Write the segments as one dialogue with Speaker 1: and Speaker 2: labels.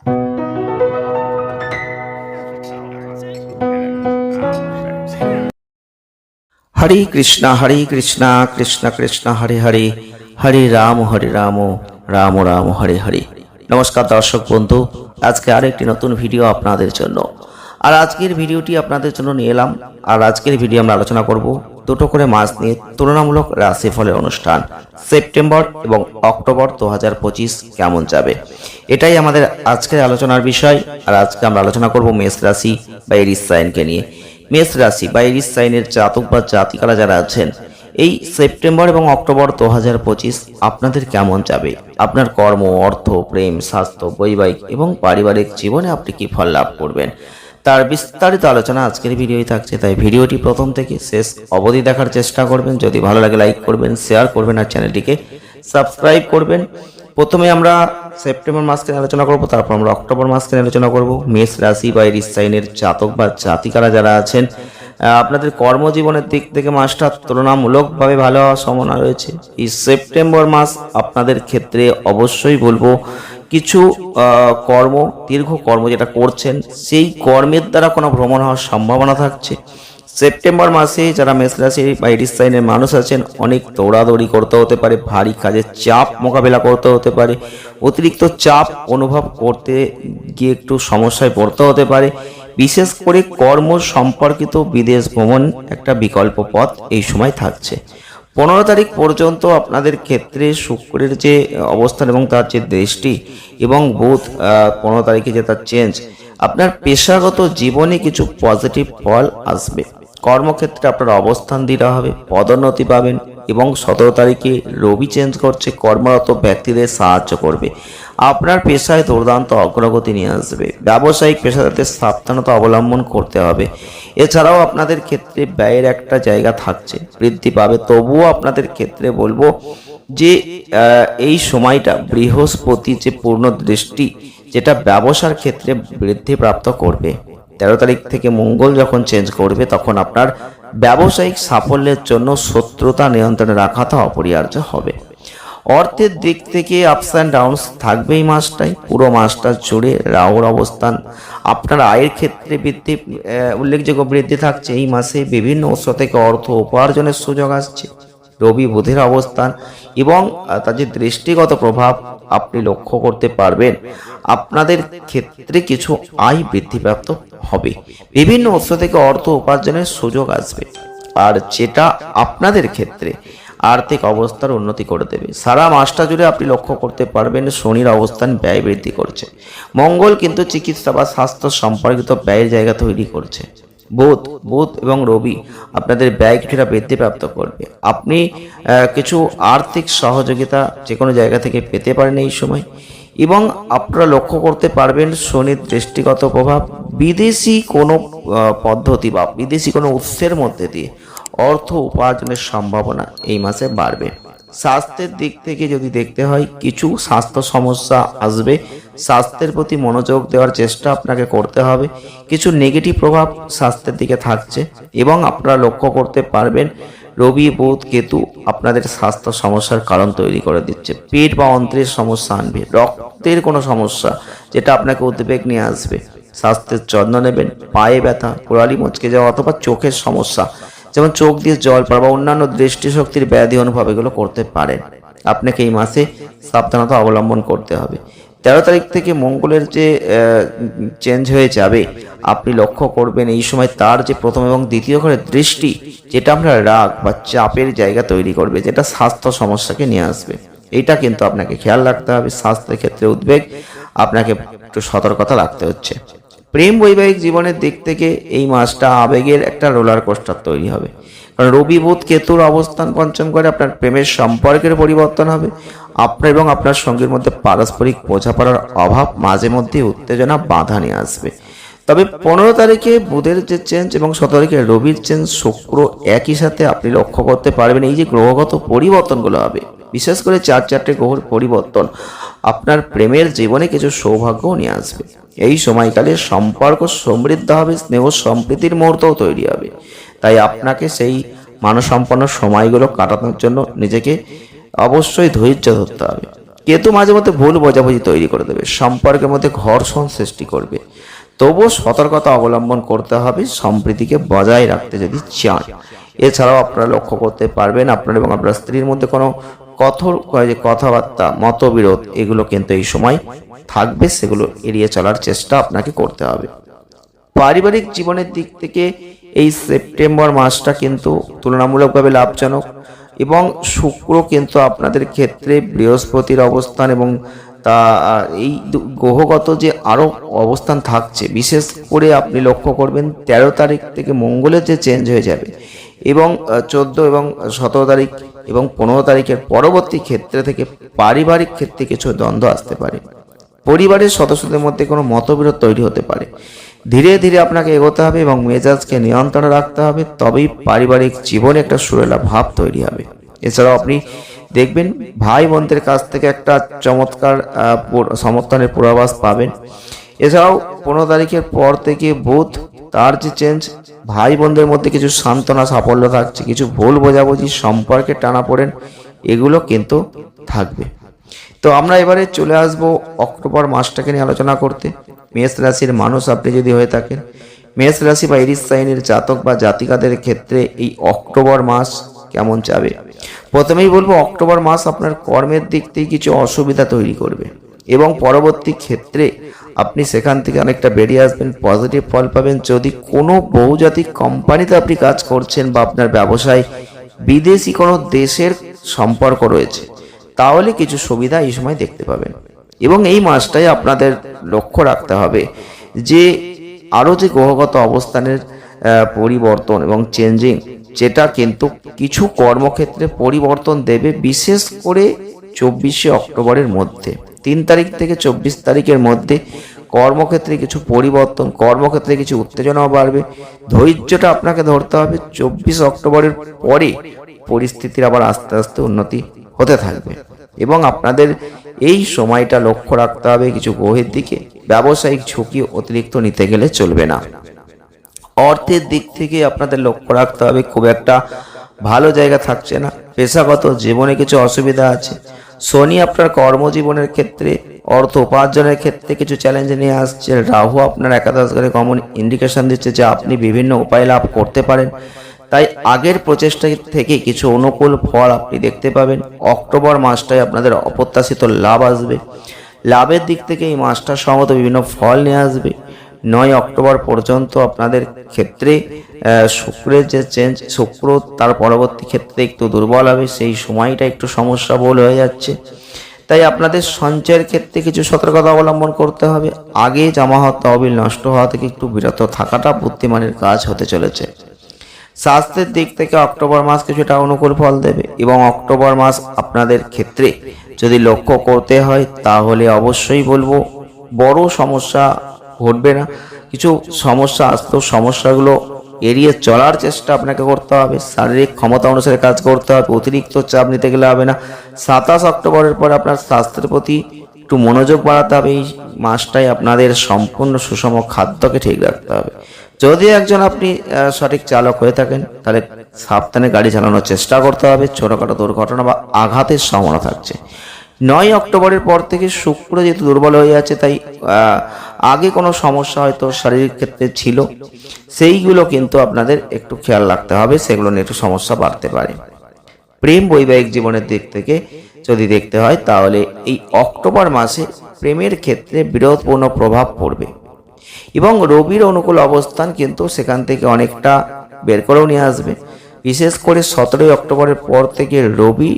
Speaker 1: হরে কৃষ্ণ হরে কৃষ্ণ কৃষ্ণ কৃষ্ণ হরে হরে হরে রাম হরে রাম রাম রাম হরে হরে নমস্কার দর্শক বন্ধু আজকে আরেকটি নতুন ভিডিও আপনাদের জন্য আর আজকের ভিডিওটি আপনাদের জন্য নিয়ে এলাম আর আজকের ভিডিও আমরা আলোচনা করব দুটো করে মাস নিয়ে তুলনামূলক রাশিফলের অনুষ্ঠান সেপ্টেম্বর এবং অক্টোবর দু কেমন যাবে এটাই আমাদের আজকের আলোচনার বিষয় আর আজকে আমরা আলোচনা করব মেষ রাশি বা এরিস সাইনকে নিয়ে মেষ রাশি বা এরিস সাইনের জাতক বা জাতিকারা যারা আছেন এই সেপ্টেম্বর এবং অক্টোবর দু আপনাদের কেমন যাবে আপনার কর্ম অর্থ প্রেম স্বাস্থ্য বৈবাহিক এবং পারিবারিক জীবনে আপনি কি ফল লাভ করবেন তার বিস্তারিত আলোচনা আজকের ভিডিওই থাকছে তাই ভিডিওটি প্রথম থেকে শেষ অবধি দেখার চেষ্টা করবেন যদি ভালো লাগে লাইক করবেন শেয়ার করবেন আর চ্যানেলটিকে সাবস্ক্রাইব করবেন প্রথমে আমরা সেপ্টেম্বর মাসকে আলোচনা করব তারপর আমরা অক্টোবর মাসকে আলোচনা করব মেষ রাশি বা এরিস সাইনের জাতক বা জাতিকারা যারা আছেন আপনাদের কর্মজীবনের দিক থেকে মাসটা তুলনামূলকভাবে ভালো হওয়ার সম্ভাবনা রয়েছে এই সেপ্টেম্বর মাস আপনাদের ক্ষেত্রে অবশ্যই বলবো কিছু কর্ম দীর্ঘ কর্ম যেটা করছেন সেই কর্মের দ্বারা কোনো ভ্রমণ হওয়ার সম্ভাবনা থাকছে সেপ্টেম্বর মাসে যারা রাশি বা ইডিস সাইনের মানুষ আছেন অনেক দৌড়াদৌড়ি করতে হতে পারে ভারী কাজের চাপ মোকাবেলা করতে হতে পারে অতিরিক্ত চাপ অনুভব করতে গিয়ে একটু সমস্যায় পড়তে হতে পারে বিশেষ করে কর্ম সম্পর্কিত বিদেশ ভ্রমণ একটা বিকল্প পথ এই সময় থাকছে পনেরো তারিখ পর্যন্ত আপনাদের ক্ষেত্রে শুক্রের যে অবস্থান এবং তার যে দৃষ্টি এবং বুধ পনেরো তারিখে যে তার চেঞ্জ আপনার পেশাগত জীবনে কিছু পজিটিভ ফল আসবে কর্মক্ষেত্রে আপনার অবস্থান দেওয়া হবে পদোন্নতি পাবেন এবং সতেরো তারিখে রবি চেঞ্জ করছে কর্মরত ব্যক্তিদের সাহায্য করবে আপনার পেশায় দুর্দান্ত অগ্রগতি নিয়ে আসবে ব্যবসায়িক পেশাদারদের সাবধানতা অবলম্বন করতে হবে এছাড়াও আপনাদের ক্ষেত্রে ব্যয়ের একটা জায়গা থাকছে বৃদ্ধি পাবে তবুও আপনাদের ক্ষেত্রে বলবো যে এই সময়টা বৃহস্পতি যে পূর্ণ দৃষ্টি যেটা ব্যবসার ক্ষেত্রে বৃদ্ধিপ্রাপ্ত করবে তেরো তারিখ থেকে মঙ্গল যখন চেঞ্জ করবে তখন আপনার ব্যবসায়িক সাফল্যের জন্য শত্রুতা নিয়ন্ত্রণে রাখাটা অপরিহার্য হবে অর্থের দিক থেকে আপস অ্যান্ড ডাউনস থাকবে এই মাসটায় পুরো মাসটা জুড়ে রাহুর অবস্থান আপনার আয়ের ক্ষেত্রে বৃদ্ধি উল্লেখযোগ্য বৃদ্ধি থাকছে এই মাসে বিভিন্ন উৎস থেকে অর্থ উপার্জনের সুযোগ আসছে রবি বুধের অবস্থান এবং তার যে দৃষ্টিগত প্রভাব আপনি লক্ষ্য করতে পারবেন আপনাদের ক্ষেত্রে কিছু আয় বৃদ্ধিপ্রাপ্ত হবে বিভিন্ন উৎস থেকে অর্থ উপার্জনের সুযোগ আসবে আর যেটা আপনাদের ক্ষেত্রে আর্থিক অবস্থার উন্নতি করে দেবে সারা মাসটা জুড়ে আপনি লক্ষ্য করতে পারবেন শনির অবস্থান ব্যয় বৃদ্ধি করছে মঙ্গল কিন্তু চিকিৎসা বা স্বাস্থ্য সম্পর্কিত ব্যয়ের জায়গা তৈরি করছে বুধ বুধ এবং রবি আপনাদের ব্যয় কিছুটা বৃদ্ধিপ্রাপ্ত করবে আপনি কিছু আর্থিক সহযোগিতা যে কোনো জায়গা থেকে পেতে পারেন এই সময় এবং আপনারা লক্ষ্য করতে পারবেন শনির দৃষ্টিগত প্রভাব বিদেশি কোনো পদ্ধতি বা বিদেশি কোনো উৎসের মধ্যে দিয়ে অর্থ উপার্জনের সম্ভাবনা এই মাসে বাড়বে স্বাস্থ্যের দিক থেকে যদি দেখতে হয় কিছু স্বাস্থ্য সমস্যা আসবে স্বাস্থ্যের প্রতি মনোযোগ দেওয়ার চেষ্টা আপনাকে করতে হবে কিছু নেগেটিভ প্রভাব স্বাস্থ্যের দিকে থাকছে এবং আপনারা লক্ষ্য করতে পারবেন রবি বুধ কেতু আপনাদের স্বাস্থ্য সমস্যার কারণ তৈরি করে দিচ্ছে পেট বা অন্ত্রের সমস্যা আনবে রক্তের কোনো সমস্যা যেটা আপনাকে উদ্বেগ নিয়ে আসবে স্বাস্থ্যের যত্ন নেবেন পায়ে ব্যথা কোড়ালি মচকে যাওয়া অথবা চোখের সমস্যা যেমন চোখ দিয়ে জল পড়া বা অন্যান্য দৃষ্টিশক্তির ব্যাধি অনুভব এগুলো করতে পারে আপনাকে এই মাসে সাবধানতা অবলম্বন করতে হবে তেরো তারিখ থেকে মঙ্গলের যে চেঞ্জ হয়ে যাবে আপনি লক্ষ্য করবেন এই সময় তার যে প্রথম এবং দ্বিতীয় ঘরের দৃষ্টি যেটা আপনার রাগ বা চাপের জায়গা তৈরি করবে যেটা স্বাস্থ্য সমস্যাকে নিয়ে আসবে এটা কিন্তু আপনাকে খেয়াল রাখতে হবে স্বাস্থ্যের ক্ষেত্রে উদ্বেগ আপনাকে একটু সতর্কতা রাখতে হচ্ছে প্রেম বৈবাহিক জীবনের দিক থেকে এই মাসটা আবেগের একটা রোলার কোস্টার তৈরি হবে কারণ রবি বোধ কেতুর অবস্থান পঞ্চম করে আপনার প্রেমের সম্পর্কের পরিবর্তন হবে আপনার এবং আপনার সঙ্গীর মধ্যে পারস্পরিক বোঝাপড়ার অভাব মাঝে মধ্যে উত্তেজনা বাধা নিয়ে আসবে তবে পনেরো তারিখে বুধের যে চেঞ্জ এবং সতেরো তারিখে রবির চেঞ্জ শুক্র একই সাথে আপনি লক্ষ্য করতে পারবেন এই যে গ্রহগত পরিবর্তনগুলো হবে বিশেষ করে চার চারটে গ্রহর পরিবর্তন আপনার প্রেমের জীবনে কিছু সৌভাগ্য নিয়ে আসবে এই সময়কালে সম্পর্ক সমৃদ্ধ হবে স্নেহ সম্প্রীতির মুহূর্তও তৈরি হবে তাই আপনাকে সেই মানসম্পন্ন সময়গুলো কাটানোর জন্য নিজেকে অবশ্যই ধৈর্য ধরতে হবে কেতু মাঝে মধ্যে ভুল বোঝাবুঝি তৈরি করে দেবে সম্পর্কের মধ্যে ঘর্ষণ সৃষ্টি করবে তবুও সতর্কতা অবলম্বন করতে হবে সম্প্রীতিকে বজায় রাখতে যদি চান এছাড়াও আপনারা লক্ষ্য করতে পারবেন আপনার এবং আপনার স্ত্রীর মধ্যে কোনো কথর কথাবার্তা মতবিরোধ এগুলো কিন্তু এই সময় থাকবে সেগুলো এড়িয়ে চলার চেষ্টা আপনাকে করতে হবে পারিবারিক জীবনের দিক থেকে এই সেপ্টেম্বর মাসটা কিন্তু তুলনামূলকভাবে লাভজনক এবং শুক্র কিন্তু আপনাদের ক্ষেত্রে বৃহস্পতির অবস্থান এবং তা এই গ্রহগত যে আরও অবস্থান থাকছে বিশেষ করে আপনি লক্ষ্য করবেন ১৩ তারিখ থেকে মঙ্গলের যে চেঞ্জ হয়ে যাবে এবং চোদ্দো এবং সতেরো তারিখ এবং পনেরো তারিখের পরবর্তী ক্ষেত্রে থেকে পারিবারিক ক্ষেত্রে কিছু দ্বন্দ্ব আসতে পারে পরিবারের সদস্যদের মধ্যে কোনো মতবিরোধ তৈরি হতে পারে ধীরে ধীরে আপনাকে এগোতে হবে এবং মেজাজকে নিয়ন্ত্রণে রাখতে হবে তবেই পারিবারিক জীবনে একটা সুরেলা ভাব তৈরি হবে এছাড়াও আপনি দেখবেন ভাই বোনদের কাছ থেকে একটা চমৎকার সমর্থনের পূর্বাভাস পাবেন এছাড়াও পনেরো তারিখের পর থেকে বুধ তার যে চেঞ্জ ভাই বোনদের মধ্যে কিছু সান্ত্বনা সাফল্য থাকছে কিছু ভুল বোঝাবুঝি সম্পর্কে টানা পড়েন এগুলো কিন্তু থাকবে তো আমরা এবারে চলে আসব অক্টোবর মাসটাকে নিয়ে আলোচনা করতে মেষ রাশির মানুষ আপনি যদি হয়ে থাকেন মেষ রাশি বা ইরিস সাইনের জাতক বা জাতিকাদের ক্ষেত্রে এই অক্টোবর মাস কেমন যাবে প্রথমেই বলবো অক্টোবর মাস আপনার কর্মের দিক থেকে কিছু অসুবিধা তৈরি করবে এবং পরবর্তী ক্ষেত্রে আপনি সেখান থেকে অনেকটা বেরিয়ে আসবেন পজিটিভ ফল পাবেন যদি কোনো বহুজাতিক কোম্পানিতে আপনি কাজ করছেন বা আপনার ব্যবসায় বিদেশি কোনো দেশের সম্পর্ক রয়েছে তাহলে কিছু সুবিধা এই সময় দেখতে পাবেন এবং এই মাসটাই আপনাদের লক্ষ্য রাখতে হবে যে আরও যে গ্রহগত অবস্থানের পরিবর্তন এবং চেঞ্জিং যেটা কিন্তু কিছু কর্মক্ষেত্রে পরিবর্তন দেবে বিশেষ করে চব্বিশে অক্টোবরের মধ্যে তিন তারিখ থেকে চব্বিশ তারিখের মধ্যে কর্মক্ষেত্রে কিছু পরিবর্তন কর্মক্ষেত্রে কিছু উত্তেজনাও বাড়বে ধৈর্যটা আপনাকে ধরতে হবে চব্বিশ অক্টোবরের পরে পরিস্থিতির আবার আস্তে আস্তে উন্নতি হতে থাকবে এবং আপনাদের এই সময়টা লক্ষ্য রাখতে হবে কিছু গ্রহের দিকে ব্যবসায়িক ঝুঁকি অতিরিক্ত নিতে গেলে চলবে না অর্থের দিক থেকে আপনাদের লক্ষ্য রাখতে হবে খুব একটা ভালো জায়গা থাকছে না পেশাগত জীবনে কিছু অসুবিধা আছে শনি আপনার কর্মজীবনের ক্ষেত্রে অর্থ উপার্জনের ক্ষেত্রে কিছু চ্যালেঞ্জ নিয়ে আসছে রাহু আপনার একাদশ ঘরে কমন ইন্ডিকেশন দিচ্ছে যে আপনি বিভিন্ন উপায় লাভ করতে পারেন তাই আগের প্রচেষ্টা থেকে কিছু অনুকূল ফল আপনি দেখতে পাবেন অক্টোবর মাসটায় আপনাদের অপ্রত্যাশিত লাভ আসবে লাভের দিক থেকে এই মাসটার সম্ভবত বিভিন্ন ফল নিয়ে আসবে নয় অক্টোবর পর্যন্ত আপনাদের ক্ষেত্রে শুক্রের যে চেঞ্জ শুক্র তার পরবর্তী ক্ষেত্রে একটু দুর্বল হবে সেই সময়টা একটু সমস্যা বল হয়ে যাচ্ছে তাই আপনাদের সঞ্চয়ের ক্ষেত্রে কিছু সতর্কতা অবলম্বন করতে হবে আগে জামা হওয়া তহবিল নষ্ট হওয়া থেকে একটু বিরত থাকাটা বুদ্ধিমানের কাজ হতে চলেছে স্বাস্থ্যের দিক থেকে অক্টোবর মাস কিছুটা অনুকূল ফল দেবে এবং অক্টোবর মাস আপনাদের ক্ষেত্রে যদি লক্ষ্য করতে হয় তাহলে অবশ্যই বলবো বড় সমস্যা ঘটবে না কিছু সমস্যা আসতো সমস্যাগুলো এড়িয়ে চলার চেষ্টা আপনাকে করতে হবে শারীরিক ক্ষমতা অনুসারে কাজ করতে হবে অতিরিক্ত চাপ নিতে গেলে হবে না সাতাশ অক্টোবরের পর আপনার স্বাস্থ্যের প্রতি একটু মনোযোগ বাড়াতে হবে এই মাসটাই আপনাদের সম্পূর্ণ সুষম খাদ্যকে ঠিক রাখতে হবে যদি একজন আপনি সঠিক চালক হয়ে থাকেন তাহলে সাবধানে গাড়ি চালানোর চেষ্টা করতে হবে ছোটোখাটো দুর্ঘটনা বা আঘাতের সম্ভাবনা থাকছে নয় অক্টোবরের পর থেকে শুক্র যেহেতু দুর্বল হয়ে আছে তাই আগে কোনো সমস্যা হয়তো শারীরিক ক্ষেত্রে ছিল সেইগুলো কিন্তু আপনাদের একটু খেয়াল রাখতে হবে সেগুলো নিয়ে একটু সমস্যা বাড়তে পারে প্রেম বৈবাহিক জীবনের দিক থেকে যদি দেখতে হয় তাহলে এই অক্টোবর মাসে প্রেমের ক্ষেত্রে বিরোধপূর্ণ প্রভাব পড়বে এবং রবির অনুকূল অবস্থান কিন্তু সেখান থেকে অনেকটা বের করেও নিয়ে আসবে বিশেষ করে সতেরোই অক্টোবরের পর থেকে রবি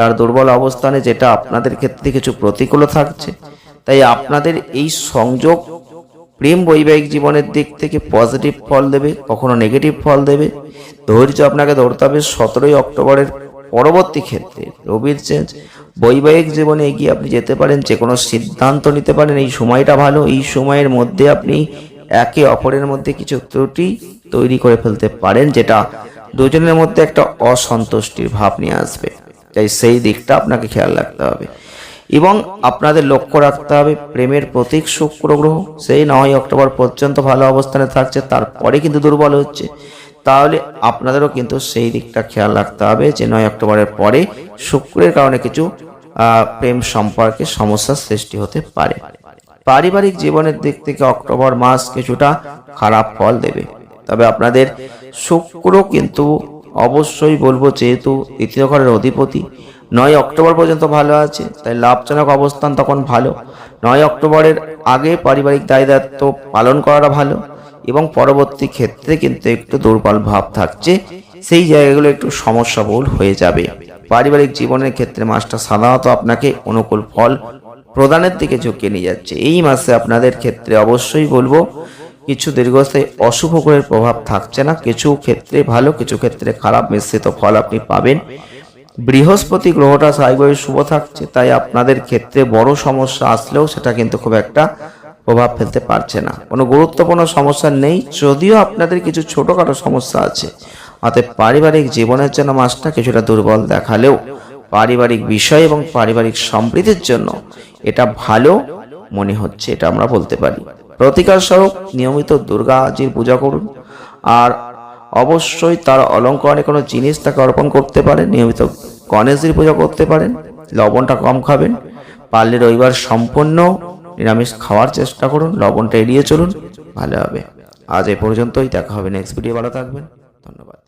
Speaker 1: তার দুর্বল অবস্থানে যেটা আপনাদের ক্ষেত্রে কিছু প্রতিকূল থাকছে তাই আপনাদের এই সংযোগ প্রেম বৈবাহিক জীবনের দিক থেকে পজিটিভ ফল দেবে কখনো নেগেটিভ ফল দেবে ধৈর্য আপনাকে ধরতে হবে সতেরোই অক্টোবরের পরবর্তী ক্ষেত্রে রবির চেঞ্জ বৈবাহিক জীবনে এগিয়ে আপনি যেতে পারেন যে কোনো সিদ্ধান্ত নিতে পারেন এই সময়টা ভালো এই সময়ের মধ্যে আপনি একে অপরের মধ্যে কিছু ত্রুটি তৈরি করে ফেলতে পারেন যেটা দুজনের মধ্যে একটা অসন্তুষ্টির ভাব নিয়ে আসবে তাই সেই দিকটা আপনাকে খেয়াল রাখতে হবে এবং আপনাদের লক্ষ্য রাখতে হবে প্রেমের প্রতীক শুক্র গ্রহ সেই নয় অক্টোবর পর্যন্ত ভালো অবস্থানে থাকছে তারপরে কিন্তু দুর্বল হচ্ছে তাহলে আপনাদেরও কিন্তু সেই দিকটা খেয়াল রাখতে হবে যে নয় অক্টোবরের পরে শুক্রের কারণে কিছু প্রেম সম্পর্কে সমস্যার সৃষ্টি হতে পারে পারিবারিক জীবনের দিক থেকে অক্টোবর মাস কিছুটা খারাপ ফল দেবে তবে আপনাদের শুক্র কিন্তু অবশ্যই বলবো যেহেতু তৃতীয় অধিপতি নয় অক্টোবর পর্যন্ত ভালো আছে তাই লাভজনক অবস্থান তখন ভালো নয় অক্টোবরের আগে পারিবারিক দায় দায়িত্ব পালন করাটা ভালো এবং পরবর্তী ক্ষেত্রে কিন্তু একটু দুর্বল ভাব থাকছে সেই জায়গাগুলো একটু সমস্যাবহুল হয়ে যাবে পারিবারিক জীবনের ক্ষেত্রে মাসটা সাধারণত আপনাকে অনুকূল ফল প্রদানের দিকে ঝুঁকিয়ে নিয়ে যাচ্ছে এই মাসে আপনাদের ক্ষেত্রে অবশ্যই বলবো কিছু দীর্ঘস্থায়ী অশুভ গ্রহের প্রভাব থাকছে না কিছু ক্ষেত্রে ভালো কিছু ক্ষেত্রে খারাপ মিশ্রিত ফল আপনি পাবেন বৃহস্পতি গ্রহটা স্বাভাবিকভাবে শুভ থাকছে তাই আপনাদের ক্ষেত্রে বড় সমস্যা আসলেও সেটা কিন্তু খুব একটা প্রভাব ফেলতে পারছে না কোনো গুরুত্বপূর্ণ সমস্যা নেই যদিও আপনাদের কিছু ছোটোখাটো সমস্যা আছে অতএব পারিবারিক জীবনের জন্য মাসটা কিছুটা দুর্বল দেখালেও পারিবারিক বিষয় এবং পারিবারিক সমৃদ্ধির জন্য এটা ভালো মনে হচ্ছে এটা আমরা বলতে পারি প্রতিকার স্বরূপ নিয়মিত দুর্গাজির পূজা করুন আর অবশ্যই তার অলঙ্করণে কোনো জিনিস তাকে অর্পণ করতে পারেন নিয়মিত গণেশজির পূজা করতে পারেন লবণটা কম খাবেন পারলে রবিবার সম্পূর্ণ নিরামিষ খাওয়ার চেষ্টা করুন লবণটা এড়িয়ে চলুন ভালো হবে আজ এ পর্যন্তই দেখা হবে নেক্সট ভিডিও ভালো থাকবেন ধন্যবাদ